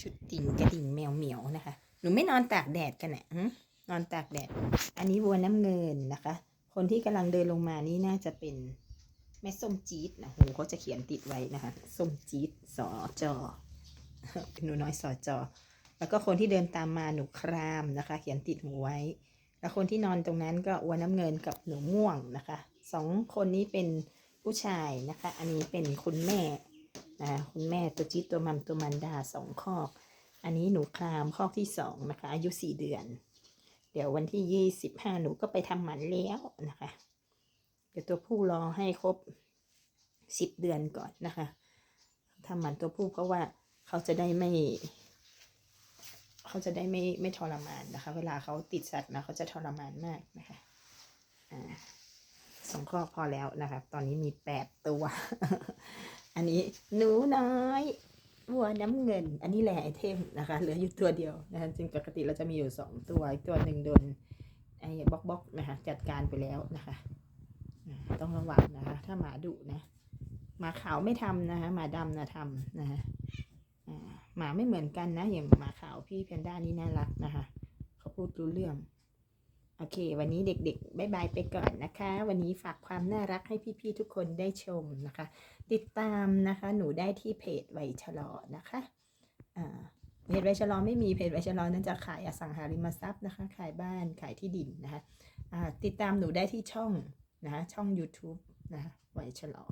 ชุดติ่งกระดิ่งแมวเหมียวนะคะ หนูไม่นอนตากแดดกันเนี่ยนอนตากแดด อันนี้วัวน้ำเงินนะคะ คนที่กำลังเดินลงมานี่น่าจะเป็นแม่ส้มจี๊ดนะโหเขาจะเขียนติดไว้นะคะส้มจี๊ดสอจอเป็นหนูน้อยสอจอแล้วก็คนที่เดินตามมาหนูครามนะคะ เขียนติดหูไว้ แล้วคนที่นอนตรงนั้นก็วัวน้ำเงินกับหนูม่วงนะคะสองคนนี้เป็นผู้ชายนะคะ อันนี้เป็นคุณแม่ นะคุณแม่ตัวจี๊ดตัวมัมตัวมันดาสองคอก อันนี้หนูครามคอกที่สองนะคะ อายุสี่เดือน เดี๋ยววันที่ยี่สิบห้าหนูก็ไปทำหมันแล้วนะคะ เดี๋ยวตัวผู้รอให้ครบสิบเดือนก่อนนะคะทำหมันตัวผู้เพราะว่าเขาจะได้ไม่เขาจะได้ไม่ไม่ทรมานนะคะ เวลาเขาติดสัตว์นะเขาจะทรมานมากนะคะอ่าสองข้อพอแล้วนะคะ ตอนนี้มีแปดตัว อันนี้หนูน้อยวัวน้ำเงิน อันนี้แหละไอเทมนะคะ เหลืออยู่ตัวเดียวนะคะจริงปกติเราจะมีอยู่สองตัวอีกตัวหนึ่งโดนไอ้บล็อกบล็อกนะคะ จัดการไปแล้วนะคะ ต้องระวังนะคะ ถ้าหมาดุนะหมาขาวไม่ทำนะคะหมาดำนะทำนะคะหมาไม่เหมือนกันนะอย่างหมาขาวพี่แพนด้านี่น่ารักนะคะ เขาพูดรู้เรื่อง โอเค วันนี้เด็กๆบายบายไปก่อนนะคะ วันนี้ฝากความน่ารักให้พี่ๆทุกคนได้ชมนะคะ ติดตามนะคะหนูได้ที่เพจไวชะลอนะคะอ่าเพจไวชะลอไม่มีเพจไวชะลอนั่นจะขายอสังหาริมทรัพย์นะคะ ขายบ้านขายที่ดินนะคะติดตามหนูได้ที่ช่องนะคะช่อง YouTube นะคะไวชะลอ